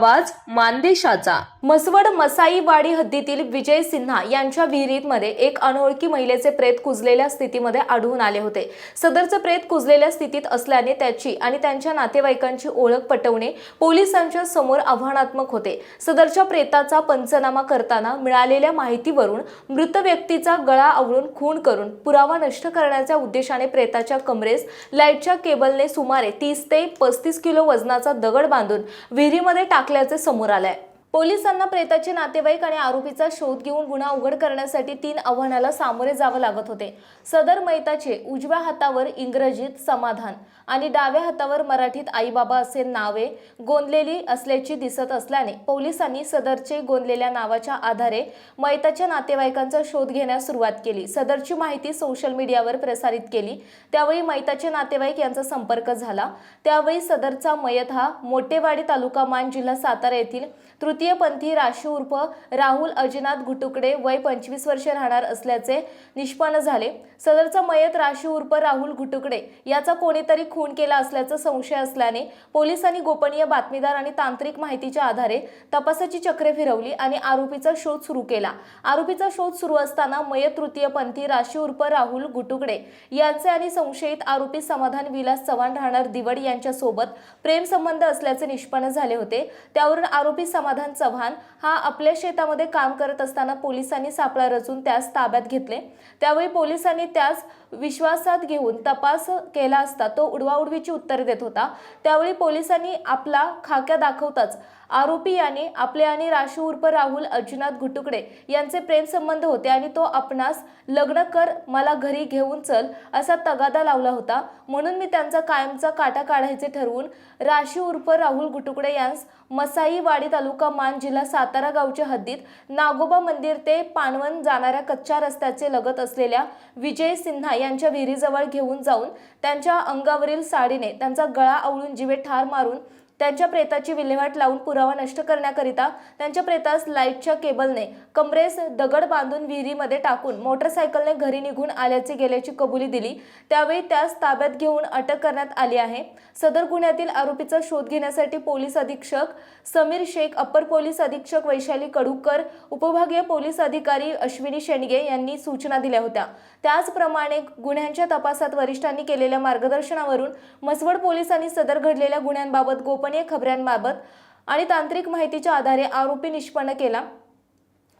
आवाज मानदेशाचा. मसवड मसाईवाडी हद्दीतील विजय सिन्हा यांच्या विहिरीतमध्ये एक अनोळखी महिलेचे प्रेत कुजलेल्या स्थितीमध्ये आढळून आले होते. सदरचं प्रेत कुजलेल्या स्थितीत असल्याने त्याची आणि त्यांच्या नातेवाईकांची ओळख पटवणे पोलिसांच्या समोर आव्हानात्मक होते. सदरच्या प्रेताचा पंचनामा करताना मिळालेल्या माहितीवरून मृत व्यक्तीचा गळा आवळून खून करून पुरावा नष्ट करण्याच्या उद्देशाने प्रेताच्या कमरेस लाईटच्या केबलने सुमारे तीस ते पस्तीस किलो वजनाचा दगड बांधून विहिरीमध्ये टाकल्याचे समोर आलंय. पोलिसांना प्रेताचे नातेवाईक आणि आरोपीचा शोध घेऊन गुन्हा उघड करण्यासाठी तीन आव्हानाला सामोरे जावं लागत होते. सदर मैताचे उजव्या हातावर इंग्रजीत समाधान आणि डाव्या हातावर मराठीत आईबाबा असे नावे गोंदलेली असल्याची दिसत असल्याने पोलिसांनी सदरचे गोंदलेल्या नावाच्या आधारे मैताच्या नातेवाईकांचा शोध घेण्यास सुरुवात केली. सदरची माहिती सोशल मीडियावर प्रसारित केली. त्यावेळी मैताचे नातेवाईक यांचा संपर्क झाला. त्यावेळी सदरचा मयत हा मोटेवाडी तालुका मान जिल्हा सातारा येथील तृतीयपंथी राशी उर्फ राहुल अजिनाथ घुटुकडे वय पंचवीस वर्ष राहणार असल्याचे निष्पन्न झाले. सदरचा मयत राशी उर्फ राहुल घुटुकडे याचा कोणीतरी खून केला असल्याचा संशय असल्याने पोलिसांनी गोपनीय बातमीदार आणि तांत्रिक माहितीच्या आधारे तपासाची चक्रे फिरवली आणि आरोपीचा शोध सुरू केला. आरोपीचा शोध सुरू असताना मयत तृतीयपंथी राशी उर्फ राहुल गुटुकडे यांचे आणि संशयित आरोपी समाधान विलास चव्हाण राहणार दिवड यांच्यासोबत प्रेमसंबंध प्रेम संबंध असल्याचे निष्पन्न झाले होते. त्यावरून आरोपी समाधान चव्हाण हा आपल्या शेतामध्ये काम करत असताना पोलिसांनी सापळा रचून त्यास ताब्यात घेतले. त्यावेळी पोलिसांनी त्यास विश्वासात घेऊन तपास केला असता तो उडवाउडवीची उत्तरे देत होता. त्यावेळी पोलिसांनी आपला खाक्या दाखवताच आरोपी याने आपले आणि राशू उर्फ राहुल अजिनाथ घुटुकडे यांचे प्रेमसंबंध होते आणि तो आपणास लग्न कर मला घरी घेऊन चल असा तगादा लावला होता. म्हणून मी त्यांचा कायमचा काटा काढायचे ठरवून राशी उर्फ राहुल घुटुकडे यांस मसाईवाडी तालुका मान जिल्हा सातारा गावच्या हद्दीत नागोबा मंदिर ते पानवण जाणाऱ्या कच्च्या रस्त्याचे लगत असलेल्या विजय सिन्हा यांच्या विहिरीजवळ घेऊन जाऊन त्यांच्या अंगावरील साडीने त्यांचा गळा आवळून जिवे ठार मारून त्यांच्या प्रेताची विल्हेवाट लावून पुरावा नष्ट करण्याकरिता त्यांच्या प्रेतास लाईटच्या केबलने कमरेस दगड बांधून विहिरीमध्ये टाकून मोटरसायकलने घरी निघून आल्याची गेल्याची कबुली दिली. त्यावेळी त्यास ताब्यात घेऊन अटक करण्यात आली आहे. सदर गुन्ह्यातील आरोपीचा शोध घेण्यासाठी पोलीस अधीक्षक समीर शेख अप्पर पोलीस अधीक्षक वैशाली कडूकर उपभागीय पोलीस अधिकारी अश्विनी शेंडगे यांनी सूचना दिल्या होत्या. त्याचप्रमाणे गुन्ह्यांच्या तपासात वरिष्ठांनी केलेल्या मार्गदर्शनावरून मसवड पोलिसांनी सदर घडलेल्या गुन्ह्यांबाबत गोपन गोपनीय खबऱ्यांबाबत आणि तांत्रिक माहितीच्या आधारे आरोपी निष्पन्न केला.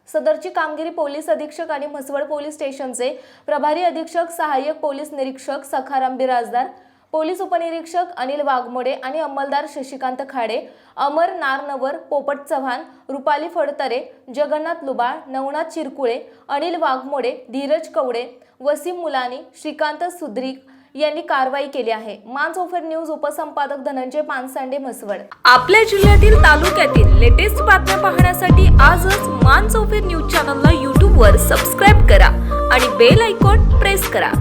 सदरची कामगिरी पोलीस अधीक्षक आणि म्हसवड पोलीस स्टेशनचे प्रभारी अधीक्षक सहाय्यक पोलीस निरीक्षक सखाराम बिराजदार पोलीस उपनिरीक्षक अनिल वाघमोडे आणि अंमलदार शशिकांत खाडे अमर नारनवर पोपट चव्हाण रुपाली फडतरे जगन्नाथ लुबाळ नवनाथ चिरकुळे अनिल वाघमोडे धीरज कवडे वसीम मुलानी श्रीकांत सुद्रीक यांनी कारवाई केली आहे. मानसोफर न्यूज उपसंपादक धनंजय पानसांडे म्हसवड. आपल्या जिल्ह्यातील तालुक्यातील लेटेस्ट बातम्या पाहण्यासाठी आजच मांस चौफेर न्यूज चॅनलला यूट्यूबवर सबस्क्राईब करा आणि बेल आयकॉन प्रेस करा.